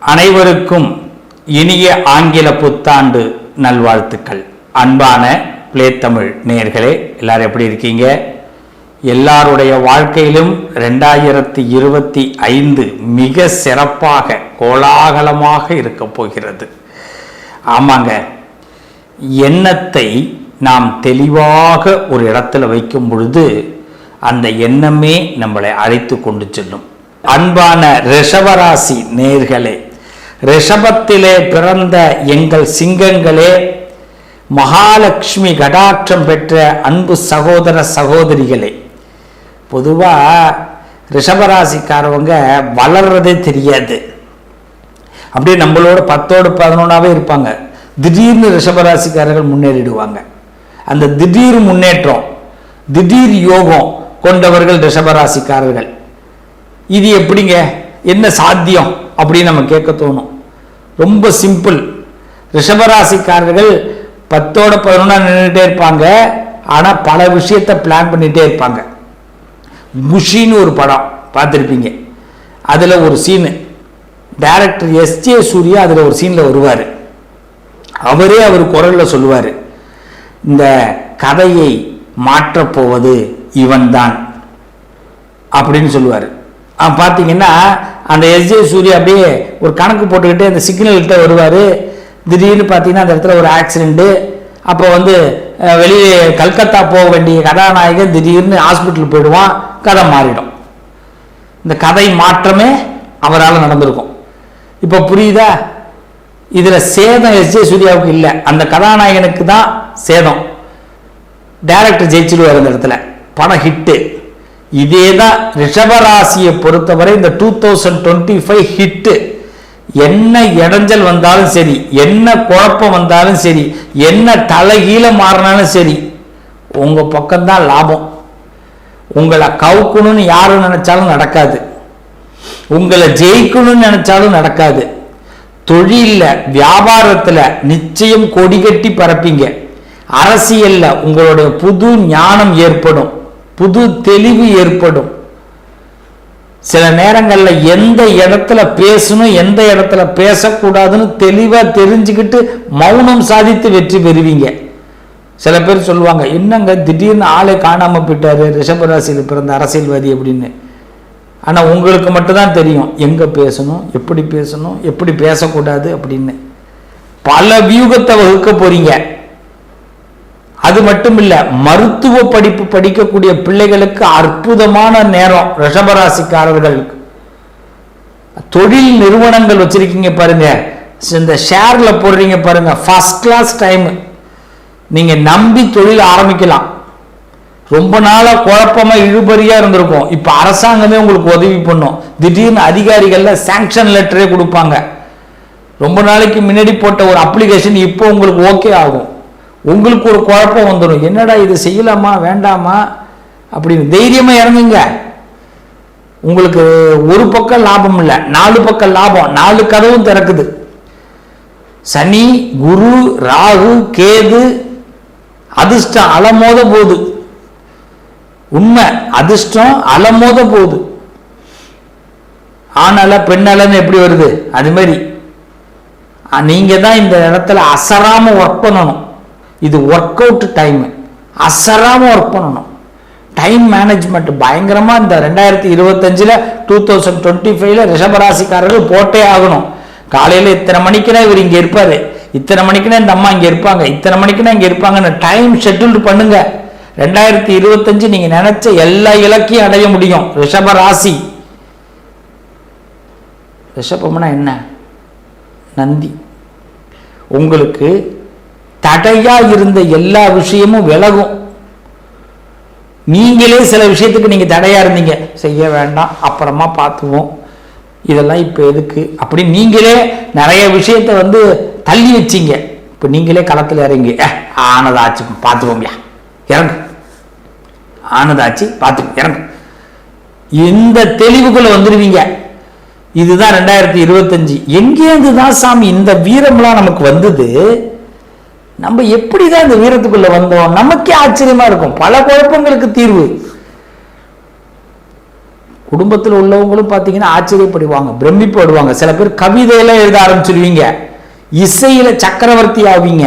அனைவருக்கும் இனிய ஆங்கில புத்தாண்டு நல்வாழ்த்துக்கள். அன்பான பிளே தமிழ் நேயர்களே எல்லாரும் எப்படி இருக்கீங்க? எல்லாருடைய வாழ்க்கையிலும் ரெண்டாயிரத்தி இருபத்தி ஐந்து மிக சிறப்பாக கோலாகலமாக இருக்க போகிறது. ஆமாங்க எண்ணத்தை நாம் தெளிவாக ஒரு இடத்துல வைக்கும் பொழுது அந்த எண்ணமே நம்மளை அழைத்து கொண்டு செல்லும். அன்பான ரிஷவராசி நேர்களே ரிஷபத்திலே பிறந்த எங்கள் சிங்கங்களே மகாலட்சுமி கடாட்சம் பெற்ற அன்பு சகோதர சகோதரிகளே. பொதுவாக ரிஷபராசிக்காரவங்க வளர்றதே தெரியாது. அப்படியே நம்மளோட பத்தோடு பதினொன்றாவே இருப்பாங்க. திடீர்னு ரிஷபராசிக்காரர்கள் முன்னேறிடுவாங்க. அந்த திடீர் முன்னேற்றம் திடீர் யோகம் கொண்டவர்கள் ரிஷபராசிக்காரர்கள். இது எப்படிங்க? என்ன சாத்தியம்? அப்படின்னு நம்ம கேட்க தோணும். ரொம்ப சிம்பிள் ரிஷபராசிக்காரர்கள் பத்தோட பதினொன்றா நின்றுட்டே இருப்பாங்க. ஆனால் பல விஷயத்தை பிளான் பண்ணிகிட்டே இருப்பாங்க. குஷின்னு ஒரு படம் பார்த்துருப்பீங்க. அதில் ஒரு சீனு டைரக்டர் எஸ்ஜே சூர்யா அதில் ஒரு சீனில் வருவார். அவரே அவர் குரலில் சொல்லுவார். இந்த கதையை மாற்றப்போவது இவன்தான். அப்படின்னு சொல்லுவார். பார்த்தீங்கன்னா அந்த எஸ்ஜே சூர்யா அப்படியே ஒரு கணக்கு போட்டுக்கிட்டு அந்த சிக்னல்கிட்ட வருவார். திடீர்னு பார்த்தீங்கன்னா அந்த இடத்துல ஒரு ஆக்சிடெண்ட்டு அப்போ வந்து வெளியே கல்கத்தா போக வேண்டிய கதாநாயகன் திடீர்னு ஹாஸ்பிட்டல் போயிடுவான். கதை மாறிடும். இந்த கதை மாற்றமே அவரால் நடந்திருக்கும். இப்போ புரியுதா? இதில் சேதம் எஸ்ஜே சூர்யாவுக்கு இல்லை. அந்த கதாநாயகனுக்கு தான் சேதம். டைரக்டர் ஜெயிச்சிருவார் அந்த இடத்துல. படம் ஹிட்டு இதே தான் ரிஷபராசியை பொறுத்தவரை இந்த two thousand twenty five hit என்ன இடைஞ்சல் வந்தாலும் சரி என்ன குழப்பம் வந்தாலும் சரி என்ன தலைகீழ மாறினாலும் சரி உங்கள் பக்கம்தான் லாபம். உங்களை கவுக்கணும்னு யாரும் நினைச்சாலும் நடக்காது. உங்களை ஜெயிக்கணும்னு நினைச்சாலும் நடக்காது. தொழிலில் வியாபாரத்தில் நிச்சயம் கொடி கட்டி பரப்பிங்க அரசியலில் உங்களுடைய புது ஞானம் ஏற்படும். புது தெளிவு ஏற்படும். சில நேரங்களில் எந்த இடத்துல பேசணும் எந்த இடத்துல பேசக்கூடாதுன்னு தெளிவாக தெரிஞ்சுக்கிட்டு மௌனம் சாதித்து வெற்றி பெறுவீங்க. சில பேர் சொல்லுவாங்க என்னங்க திடீர்னு ஆளே காணாமல் போயிட்டாரு ரிஷபராசியில் பிறந்த அரசியல்வாதி அப்படின்னு. ஆனால் உங்களுக்கு மட்டும்தான் தெரியும் எங்கே பேசணும் எப்படி பேசணும் எப்படி பேசக்கூடாது அப்படின்னு. பல வியூகத்தை வகுக்க போறீங்க. அது மட்டும் இல்ல மருத்துவ படிப்பு படிக்கக்கூடிய பிள்ளைகளுக்கு அற்புதமான நேரம் ரிஷபராசிக்காரர்களுக்கு தொழில் நிறுவனங்கள் வச்சிருக்கீங்க பாருங்க. இந்த ஷேர்ல போடுறீங்க பாருங்க ஃபர்ஸ்ட் கிளாஸ் டைம் நீங்க நம்பி தொழில் ஆரம்பிக்கலாம். ரொம்ப நாளா குழப்பமா இழுபறியா இருந்திருக்கும். இப்ப அரசாங்கமே உங்களுக்கு உதவி பண்ணும். திடீர்னு அதிகாரிகள்ல சாங்ஷன் லெட்டரே கொடுப்பாங்க. ரொம்ப நாளைக்கு முன்னாடி போட்ட ஒரு அப்ளிகேஷன் இப்போ உங்களுக்கு ஓகே ஆகும். உங்களுக்கு ஒரு குழப்பம் வந்துடும் என்னடா இது செய்யலாமா வேண்டாமா? அப்படின்னு தைரியமாக இறங்குங்க. உங்களுக்கு ஒரு பக்கம் லாபம் இல்லை நாலு பக்கம் லாபம் நாலு கதவும் திறக்குது. சனி குரு ராகு கேது அதிர்ஷ்டம் அலமோத போகுது. உண்மை அதிர்ஷ்டம் அலமோத போகுது. ஆணால பெண்ணாலன்னு எப்படி வருது? அது மாதிரி. நீங்கள் தான் இந்த இடத்துல அசராம ஒர்க் பண்ணணும். இது ஒர்க் அவுட் டைமு அசராமல் ஒர்க் பண்ணணும். டைம் மேனேஜ்மெண்ட் பயங்கரமாக இந்த ரெண்டாயிரத்தி இருபத்தஞ்சில் டூ தௌசண்ட் டுவெண்ட்டி ஃபைவ்ல ரிஷபராசிக்காரர்கள் போட்டே ஆகணும். காலையில் இத்தனை மணிக்குனா இவர் இங்கே இருப்பார். இத்தனை மணிக்குனா இந்த அம்மா இங்கே இருப்பாங்க. இத்தனை மணிக்குனா இங்கே இருப்பாங்கன்னு டைம் ஷெட்யூல் பண்ணுங்க. ரெண்டாயிரத்தி இருபத்தஞ்சு நீங்கள் நினைச்ச எல்லா இலக்கையும் அடைய முடியும். ரிஷபராசி. ரிஷபம்னா என்ன? நந்தி. உங்களுக்கு தடையா இருந்த எல்லா விஷயமும் விலகும். நீங்களே சில விஷயத்துக்கு நீங்க தடையா இருந்தீங்க. செய்ய வேண்டாம் அப்புறமா பார்த்துவோம். இதெல்லாம் இப்போ எதுக்கு? அப்படி நீங்களே நிறைய விஷயத்த வந்து தள்ளி வச்சீங்க. இப்போ நீங்களே களத்தில் இறங்கி ஆனதாச்சு பார்த்துவோம்யா இறங்கு. ஆனதாச்சு பார்த்து இறங்கு. இந்த தெளிவுக்குள்ள வந்துடுவீங்க இதுதான் ரெண்டாயிரத்தி இருபத்தஞ்சு. எங்கேருந்து தான் சாமி இந்த வீரம்லாம் நமக்கு வந்தது? நம்ம எப்படி தான் இந்த வீரத்துக்குள்ள வந்தோம்? நமக்கே ஆச்சரியமா இருக்கும். பல குழப்பங்களுக்கு தீர்வு. குடும்பத்தில் உள்ளவங்களும் பார்த்தீங்கன்னா ஆச்சரியப்படுவாங்க பிரமிப்படுவாங்க. சில பேர் கவிதையெல்லாம் எழுத ஆரம்பிச்சிருவீங்க. இசையில் சக்கரவர்த்தி ஆவீங்க.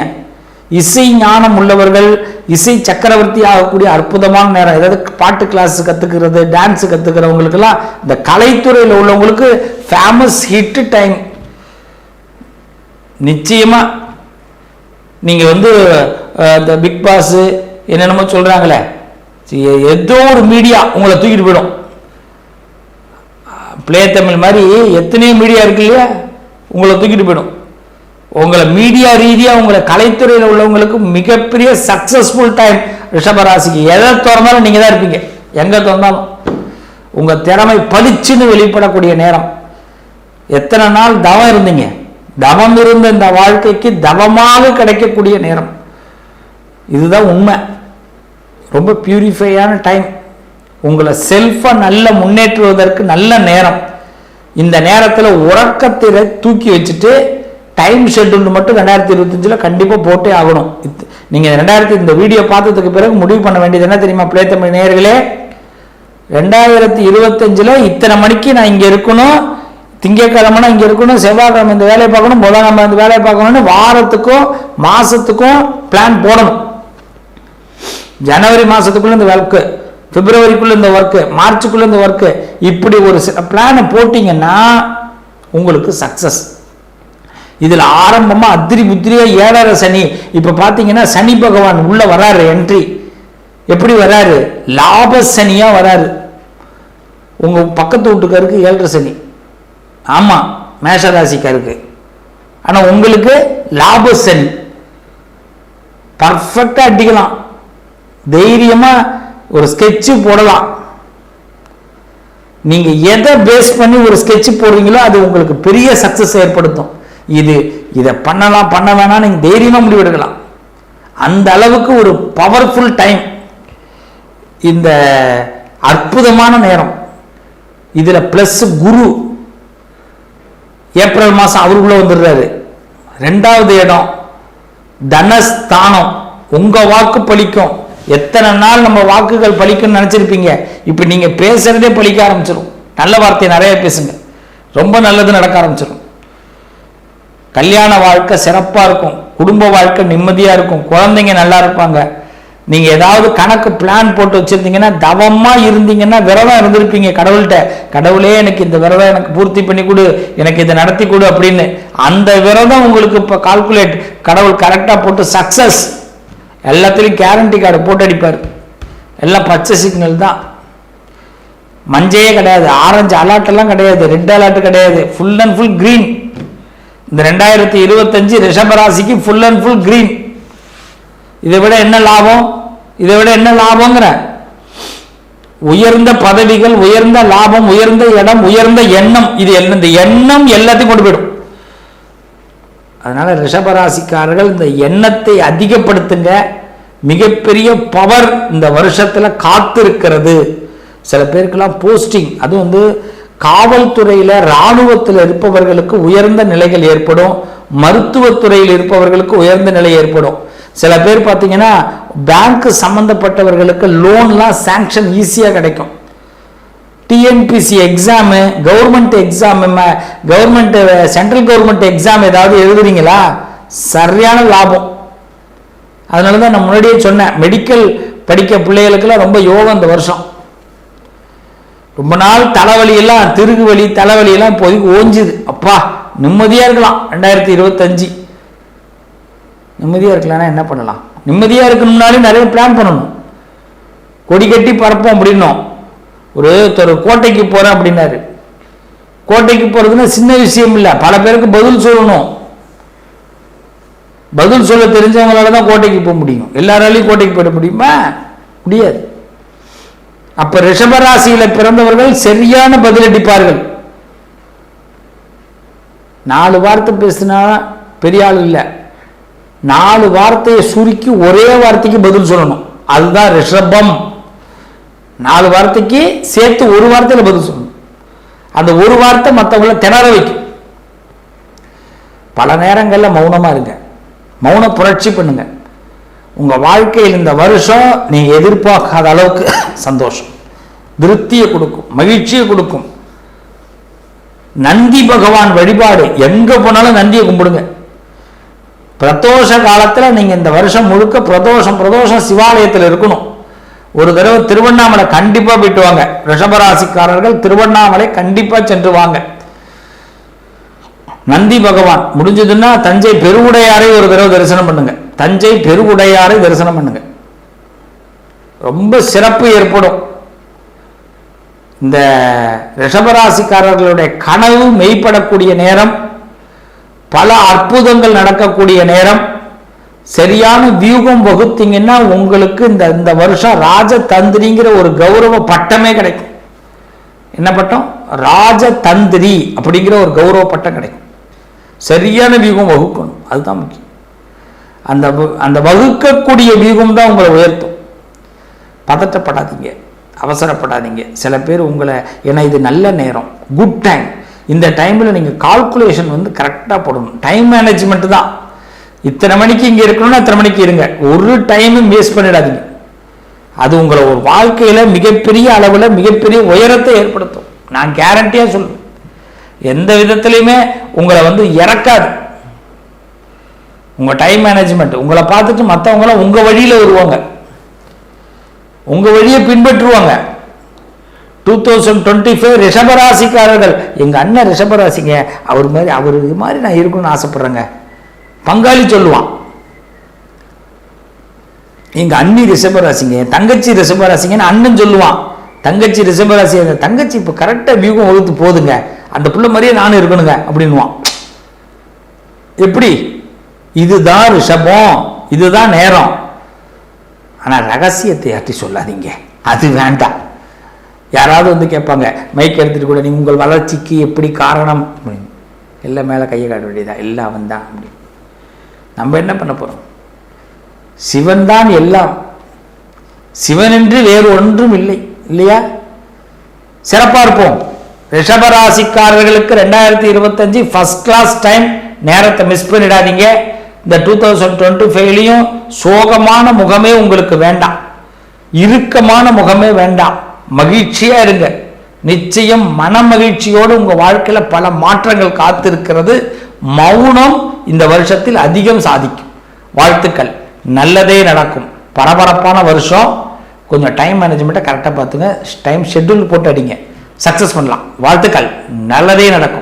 இசை ஞானம் உள்ளவர்கள் இசை சக்கரவர்த்தி ஆகக்கூடிய அற்புதமான நேரம். ஏதாவது பாட்டு கிளாஸ் கற்றுக்கிறது டான்ஸ் கற்றுக்கிறவங்களுக்கெல்லாம் இந்த கலைத்துறையில் உள்ளவங்களுக்கு ஃபேமஸ் ஹிட் டைம் நிச்சயமாக நீங்கள் வந்து இந்த பிக் பாஸு என்னென்னமோ சொல்கிறாங்களே ஏதோ ஒரு மீடியா உங்களை தூக்கிட்டு போயிடும். ப்ளே தமிழ் மாதிரி எத்தனையோ மீடியா இருக்கு இல்லையா? உங்களை தூக்கிட்டு போயிடும். உங்களை மீடியா ரீதியாக உங்களை கலைத்துறையில் உள்ளவங்களுக்கு மிகப்பெரிய சக்ஸஸ்ஃபுல் டைம் ரிஷபராசிக்கு எதை திறந்தாலும் நீங்கள் தான் இருப்பீங்க. எங்கே திறந்தாலும். உங்கள் திறமை பளிச்சுன்னு வெளிப்படக்கூடிய நேரம். எத்தனை நாள் தவம் இருந்தீங்க? தவம் இருந்த இந்த வாழ்க்கைக்கு தவமாக கிடைக்கக்கூடிய நேரம். இதுதான் உண்மை. ரொம்ப பியூரிஃபையான டைம் உங்களை செல்ஃபை நல்ல முன்னேற்றுவதற்கு நல்ல நேரம். இந்த நேரத்தில் உறக்கத்தில் தூக்கி வச்சுட்டு டைம் ஷெட்யூல் மட்டும் ரெண்டாயிரத்தி இருபத்தஞ்சில் கண்டிப்பாக போட்டே ஆகணும். நீங்கள் ரெண்டாயிரத்தி இந்த வீடியோ பார்த்ததுக்கு பிறகு முடிவு பண்ண வேண்டியது என்ன தெரியுமா பிளே தமிழ் நேர்களே ரெண்டாயிரத்தி இருபத்தஞ்சில் இத்தனை மணிக்கு நான் இங்கே இருக்கணும். திங்கட்கிழமைனா இங்கே இருக்கணும் செவ்வாய்க்கிழமை இந்த வேலையை பார்க்கணும் புதன்கிழமை இந்த வேலையை பார்க்கணும்னு வாரத்துக்கும் மாதத்துக்கும் பிளான் போடணும். ஜனவரி மாதத்துக்குள்ள இந்த ஒர்க்கு பிப்ரவரிக்குள்ள இந்த ஒர்க்கு மார்ச்சுக்குள்ள இந்த ஒர்க்கு இப்படி ஒரு சில பிளானை போட்டிங்கன்னா உங்களுக்கு சக்ஸஸ் இதில் ஆரம்பமாக அத்திரி புத்திரியாக ஏழரை சனி இப்போ பார்த்தீங்கன்னா சனி பகவான் உள்ளே வராரு என்ட்ரி எப்படி வராரு? லாப சனியாக வராரு. உங்கள் பக்கத்து வீட்டுக்காருக்கு ஏழரை சனி. ஆமாம் மேஷராசிக்காருக்கு. ஆனால் உங்களுக்கு லாப சனி பர்ஃபெக்டாக அடிக்கலாம். தைரியமாக ஒரு ஸ்கெட்சு போடலாம். நீங்கள் எதை பேஸ் பண்ணி ஒரு ஸ்கெட்ச் போடுறீங்களோ அது உங்களுக்கு பெரிய சக்ஸஸ் ஏற்படுத்தும். இது இதை பண்ணலாம் பண்ண வேணாம் நீங்கள் தைரியமாக முடிவெடுக்கலாம். அந்த அளவுக்கு ஒரு பவர்ஃபுல் டைம் இந்த அற்புதமான நேரம். இதில் ப்ளஸ் குரு. ஏப்ரல் மாதம் அவருக்குள்ள வந்துடுறாரு. ரெண்டாவது இடம் தனஸ்தானம். உங்க வாக்கு பலிக்கும் எத்தனை நாள் நம்ம வாக்குகள் பழிக்கும்னு நினைச்சிருப்பீங்க. இப்போ நீங்க பேசுறதே பலிக்க ஆரம்பிச்சிடும் நல்ல வார்த்தை நிறைய பேசுங்க. ரொம்ப நல்லது நடக்க ஆரம்பிச்சிடும் கல்யாண வாழ்க்கை சிறப்பா இருக்கும். குடும்ப வாழ்க்கை நிம்மதியா இருக்கும். குழந்தைங்க நல்லா இருப்பாங்க. நீங்க ஏதாவது கணக்கு பிளான் போட்டு வச்சிருந்தீங்கன்னா தவமா இருந்தீங்கன்னா விரதம் இருந்திருப்பீங்க கடவுள்கிட்ட. கடவுளே எனக்கு இந்த விரதம் எனக்கு பூர்த்தி பண்ணி கொடு எனக்கு இதை நடத்தி கொடு அப்படின்னு. அந்த விரதம் உங்களுக்கு இப்போ கால்குலேட் கடவுள் கரெக்டாக போட்டு சக்சஸ் எல்லாத்துலேயும் கேரண்டி கார்டு போட்டு அடிப்பார். எல்லாம் பச்சை சிக்னல் தான். மஞ்சையே கிடையாது. ஆரஞ்சு அலர்ட் எல்லாம் கிடையாது. ரெட் அலர்ட் கிடையாது. ஃபுல் அண்ட் ஃபுல் கிரீன் இந்த ரெண்டாயிரத்தி இருபத்தஞ்சு ரிஷபராசிக்கு ஃபுல் அண்ட் ஃபுல் கிரீன் இதை விட என்ன லாபம்? இதை விட என்ன லாபங்கிற உயர்ந்த பதவிகள் உயர்ந்த லாபம் உயர்ந்த இடம் உயர்ந்த எண்ணம். இது எல்லாம் இந்த எண்ணம் எல்லாத்தையும் கொண்டு போயிடும். அதனால ரிஷபராசிக்காரர்கள் இந்த எண்ணத்தை அதிகப்படுத்துங்க. மிகப்பெரிய பவர் இந்த வருஷத்தில் காத்திருக்கிறது. சில பேருக்கெல்லாம் போஸ்டிங் அது வந்து காவல்துறையில் இராணுவத்தில் இருப்பவர்களுக்கு உயர்ந்த நிலைகள் ஏற்படும். மருத்துவத்துறையில் இருப்பவர்களுக்கு உயர்ந்த நிலை ஏற்படும். சில பேர் பார்த்தீங்கன்னா பேங்க் சம்மந்தப்பட்டவர்களுக்கு லோன்லாம் சேங்ஷன் ஈஸியாக கிடைக்கும். TNPSC exam government exam government central government exam ஏதாவது எழுதுறீங்களா? சரியான லாபம். அதனால தான் நான் முன்னாடியே சொன்னேன் மெடிக்கல் படிக்க பிள்ளைகளுக்கெல்லாம் ரொம்ப யோகம் இந்த வருஷம். ரொம்ப நாள் தலைவலியெல்லாம் திருகு வலி தலைவலியெல்லாம் இப்போதைக்கு ஓஞ்சுது. அப்பா நிம்மதியாக இருக்கலாம். ரெண்டாயிரத்தி இருபத்தஞ்சு. நிம்மதியாக இருக்கலாம்னா என்ன பண்ணலாம்? நிம்மதியாக இருக்கணும்னாலே நிறைய பிளான் பண்ணணும். கொடி கட்டி பறப்போம் அப்படின்னோம். ஒரு ஒரு கோட்டைக்கு போகிறேன் அப்படின்னாரு. கோட்டைக்கு போகிறதுன்னா சின்ன விஷயம் இல்லை. பல பேருக்கு பதில் சொல்லணும். பதில் சொல்ல தெரிஞ்சவங்களால தான் கோட்டைக்கு போக முடியும். எல்லாராலையும் கோட்டைக்கு போயிட முடியுமா? முடியாது. அப்ப ரிஷபராசியில பிறந்தவர்கள் சரியான பதிலடிப்பார்கள் நாலு வார்த்தை பேசினா பெரிய ஆள் இல்லை. நாலு வார்த்தையை சுருக்கி ஒரே வார்த்தைக்கு பதில் சொல்லணும். அதுதான் ரிஷபம். நாலு வார்த்தைக்கு சேர்த்து ஒரு வார்த்தையில் பதில் சொல்லணும். அந்த ஒரு வார்த்தை மற்றவங்கள திணற வைக்கும். பல நேரங்களில் மௌனமா இருங்க. மௌன புரட்சி பண்ணுங்க. உங்க வாழ்க்கையில் இந்த வருஷம் நீங்கள் எதிர்பார்க்காத அளவுக்கு சந்தோஷம். திருப்தியை கொடுக்கும். மகிழ்ச்சியை கொடுக்கும். நந்தி பகவான் வழிபாடு. எங்கே போனாலும் நந்தியை கும்பிடுங்க. பிரதோஷ காலத்தில் நீங்கள் இந்த வருஷம் முழுக்க பிரதோஷம் பிரதோஷம் சிவாலயத்தில் இருக்கணும். ஒரு தடவை திருவண்ணாமலை கண்டிப்பாக போயிட்டு வாங்க. ரிஷபராசிக்காரர்கள் திருவண்ணாமலை கண்டிப்பாக சென்று வாங்க. நந்தி பகவான் முடிஞ்சதுன்னா தஞ்சை பெருவுடையாரை ஒரு தடவை தரிசனம் பண்ணுங்க. தஞ்சை பெருவுடையாரை தரிசனம் பண்ணுங்க. ரொம்ப சிறப்பு ஏற்படும். இந்த ரிஷபராசிக்காரர்களுடைய கனவு மெய்ப்படக்கூடிய நேரம் பல அற்புதங்கள் நடக்கக்கூடிய நேரம். சரியான வியூகம் வகுத்தீங்கன்னா உங்களுக்கு இந்த இந்த வருஷம் ராஜதந்திரிங்கிற ஒரு கௌரவ பட்டமே கிடைக்கும். என்ன பட்டம்? ராஜதந்திரி அப்படிங்கிற ஒரு கௌரவ பட்டம் கிடைக்கும். சரியான வியூகம் வகுக்கணும். அதுதான் முக்கியம். அந்த வ- அந்த வகுக்கக்கூடிய வியூகம் தான் உங்களை உயர்த்தும். பதட்டப்படாதீங்க. அவசரப்படாதீங்க. சில பேர் உங்களை ஏன்னா இது நல்ல நேரம். குட் டைம் இந்த டைமில் நீங்கள் கால்குலேஷன் வந்து கரெக்டாக போடணும். டைம் மேனேஜ்மெண்ட் தான். இத்தனை மணிக்கு இங்கே இருக்கணும்னா இத்தனை மணிக்கு இருங்க. ஒரு டைமும் வேஸ்ட் பண்ணிடாதீங்க. அது உங்களை ஒரு வாழ்க்கையில் மிகப்பெரிய அளவில் மிகப்பெரிய உயரத்தை ஏற்படுத்தும். நான் கேரண்டியாக சொல்லுவேன் எந்த விதத்துலையுமே உங்களை வந்து இறக்காது. உங்கள் டைம் மேனேஜ்மெண்ட் உங்களை பார்த்துட்டு மற்றவங்களாம் உங்கள் வழியில் வருவாங்க. உங்கள் வழியை பின்பற்றுவாங்க. டூ தௌசண்ட் டுவெண்ட்டி ஃபைவ் ரிஷபராசிக்காரர்கள். எங்கள் அண்ணன் ரிஷபராசிங்க. அவர் மாதிரி அவர் இது மாதிரி நான் இருக்கணும்னு ஆசைப்பட்றேங்க. பங்காளி சொல்லுவான். எங்கள் அண்ணி ரிஷபராசிங்க என் தங்கச்சி ரிஷபராசிங்கன்னு அண்ணன் சொல்லுவான். தங்கச்சி ரிஷபராசி அந்த தங்கச்சி இப்போ கரெக்டாக வியூகம் வகுத்து போதுங்க. அந்த பிள்ளை மாதிரியே நானும் இருக்கணுங்க அப்படின்னுவான். எப்படி? இதுதான் ரிஷபம். இதுதான் நேரம். ஆனால் ரகசியத்தை யார்ட்டி சொல்லாதீங்க. அது வேண்டாம். யாராவது வந்து கேட்பாங்க மைக் எடுத்துகிட்டு கூட நீங்கள் உங்கள் வளர்ச்சிக்கு எப்படி காரணம்? அப்படின்னு. எல்லாம் மேலே கையை காட்ட வேண்டியதா எல்லாம் அவன் தான் அப்படி நம்ம என்ன பண்ண போகிறோம் சிவன் தான் எல்லாம். சிவன் என்று வேறு ஒன்றும் இல்லை. இல்லையா? சிறப்பாக இருப்போம். ரிஷபராசிக்காரர்களுக்கு ரெண்டாயிரத்தி இருபத்தஞ்சு ஃபர்ஸ்ட் கிளாஸ் டைம் நேரத்தை மிஸ் பண்ணிடாதீங்க. இந்த டூ தௌசண்ட் டுவெண்ட்டி ஃபைவ்லையும் சோகமான முகமே உங்களுக்கு வேண்டாம். இறுக்கமான முகமே வேண்டாம். மகிழ்ச்சியா இருங்க. நிச்சயம் மன மகிழ்ச்சியோடு உங்க வாழ்க்கையில பல மாற்றங்கள் காத்திருக்கிறது. மௌனம் இந்த வருஷத்தில் அதிகம் சாதிக்கும். வாழ்த்துக்கள். நல்லதே நடக்கும். பரபரப்பான வருஷம். கொஞ்சம் டைம் மேனேஜ்மெண்ட்டை கரெக்டாக பார்த்துங்க. டைம் ஷெட்யூல் போட்டு அடிங்க. சக்ஸஸ் பண்ணலாம். வாழ்த்துக்கள். நல்லதே நடக்கும்.